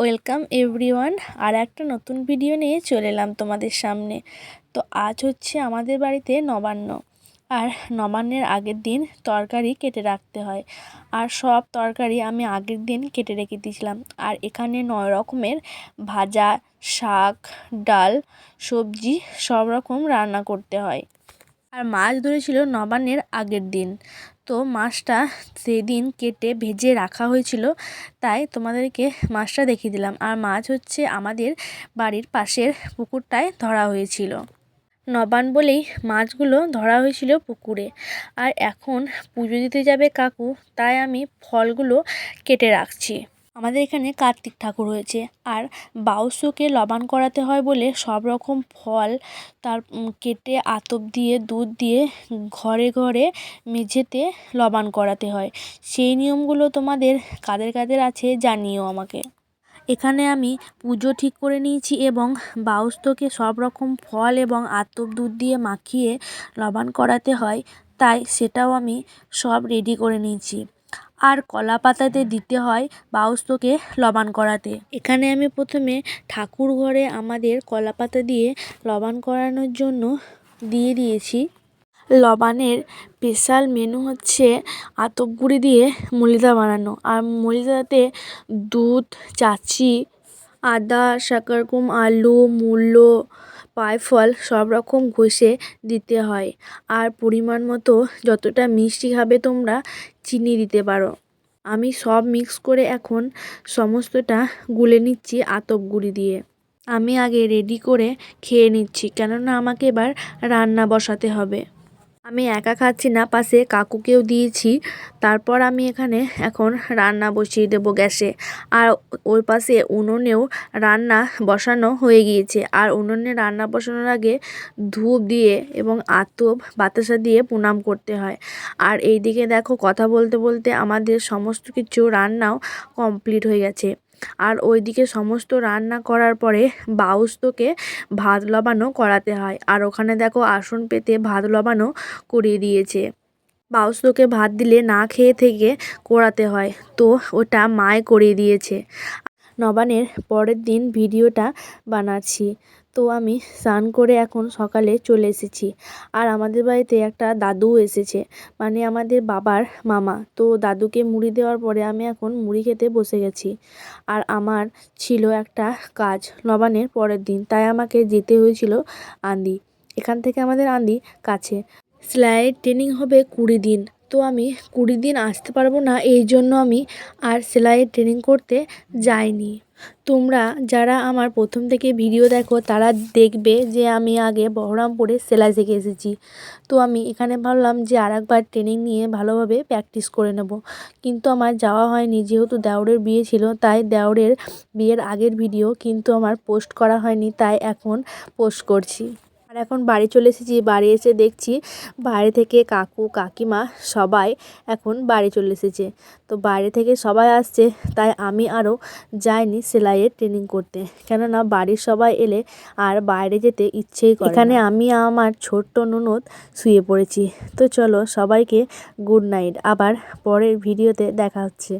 Welcome everyone, আর একটা নতুন video নিয়ে চলে এলাম তোমাদের সামনে। তো আজ হচ্ছে আমাদের বাড়িতে নবান্ন, আর নবান্নের আগের দিন তরকারি কেটে রাখতে হয়। আর সব তরকারি আমি আগের দিন কেটে রেখে দিয়েছিলাম। আর এখানে নয় রকমের ভাজা, শাক, ডাল, সবজি সব রকম রান্না করতে হয়। আর মাছ ধরেছিল নবান্নের আগের দিন। তো মাছটা সেদিন কেটে ভেজে রাখা হয়েছিল, তাই তোমাদেরকে মাছটা দেখিয়ে দিলাম। আর মাছ হচ্ছে আমাদের বাড়ির পাশের পুকুরটায় ধরা হয়েছিল। নবান বলেই মাছগুলো ধরা হয়েছিল পুকুরে। আর এখন পুজো দিতে যাবে কাকু, তাই আমি ফলগুলো কেটে রাখছি। আমাদের এখানে কার্তিক ঠাকুর হয়েছে আর বাউসকে লবান করাতে হয় বলে সব রকম ফল তার কেটে, আতপ দিয়ে, দুধ দিয়ে ঘরে ঘরে মেঝেতে লবান করাতে হয়। সেই নিয়মগুলো তোমাদের কাদের কাদের আছে জানিও আমাকে। এখানে আমি পুজো ঠিক করে নিয়েছি এবং বাউস্তকে সব রকম ফল এবং আতপ, দুধ দিয়ে মাখিয়ে লবান করাতে হয়। তাই সেটাও আমি সব রেডি করে নিয়েছি। আর কলা পাতাতে দিতে হয় বাউস্তকে লবান করাতে। এখানে আমি প্রথমে ঠাকুর ঘরে আমাদের কলা পাতা দিয়ে লবান করানোর জন্য দিয়ে দিয়েছি। লবানের স্পেশাল মেনু হচ্ছে আতপ গুঁড়ি দিয়ে মলিদা বানানো। আর মলিদাতে দুধ, চাচি, আদা শাকারকুম আলু, মূলো পায়ফল সব রকম ঘষে দিতে হয়। আর পরিমাণ মতো যতটা মিষ্টি খাবে তোমরা চিনি দিতে পারো। আমি সব মিক্স করে এখন সমস্তটা গুলে নিচ্ছি আতপ গুঁড়ি দিয়ে। আমি আগে রেডি করে খেয়ে নিচ্ছি, কেননা আমাকে এবার রান্না বসাতে হবে। আমি একা খাচ্ছি না, পাশে কাকুকেও দিয়েছি। তারপর আমি এখানে এখন রান্না বসিয়ে দেবো গ্যাসে। আর ওই পাশে উনুনেও রান্না বসানো হয়ে গিয়েছে। আর উনুনে রান্না বসানোর আগে ধূপ দিয়ে এবং আতপ, বাতাসা দিয়ে প্রণাম করতে হয়। আর এই দিকে দেখো কথা বলতে বলতে আমাদের সমস্ত কিছু রান্নাও কমপ্লিট হয়ে গেছে। আর ওইদিকে সমস্ত রান্না করার পরে বাউস্তকে ভাত লবানো করাতে হয়। আর ওখানে দেখো আসন পেতে ভাত লবানো করিয়ে দিয়েছে। বাউস্তকে ভাত দিলে না খেয়ে থেকে করাতে হয়। তো ওটা মায় করিয়ে দিয়েছে। নবানের পরের দিন ভিডিওটা বানাচ্ছি। তো আমি স্নান করে এখন সকালে চলে এসেছি। আর আমাদের বাড়িতে একটা দাদু এসেছে মানে আমাদের বাবার মামা। তো দাদুকে মুড়ি দেওয়ার পরে আমি এখন মুড়ি খেতে বসে গেছি। আর আমার ছিল একটা কাজ নবানের পরের দিন, তাই আমাকে যেতে হয়েছিল আন্দি। এখান থেকে আমাদের আন্দি কাছে। সেলাইয়ের ট্রেনিং হবে কুড়ি দিন। তো আমি কুড়ি দিন আসতে পারব না, এই জন্য আমি আর সেলাইয়ের ট্রেনিং করতে যাইনি। তোমরা যারা আমার প্রথম থেকে ভিডিও দেখো, তারা দেখবে যে আমি আগে বহরমপুরে সেলাই শিখে এসেছি। তো আমি এখানে ভাবলাম যে আর একবার ট্রেনিং নিয়ে ভালোভাবে প্র্যাকটিস করে নেব। কিন্তু আমার যাওয়া হয়নি, যেহেতু দেওরের বিয়ে ছিল, তাই দেওরের বিয়ের আগের ভিডিও কিন্তু আমার পোস্ট করা হয়নি, তাই এখন পোস্ট করছি। আর এখন বাড়ি চলে এসেছি, বাড়ি এসে দেখছি বাইরে থেকে কাকু, কাকিমা সবাই এখন বাড়ি চলে এসেছে। তো বাইরে থেকে সবাই আসছে, তাই আমি আরও যাইনি সেলাইয়ের ট্রেনিং করতে। কেননা বাড়ির সবাই এলে আর বাইরে যেতে ইচ্ছেই করে এখানে আমি আমার ছোট্ট ননদ শুয়ে পড়েছি। তো চলো সবাইকে গুড নাইট আবার পরের ভিডিওতে দেখা হচ্ছে।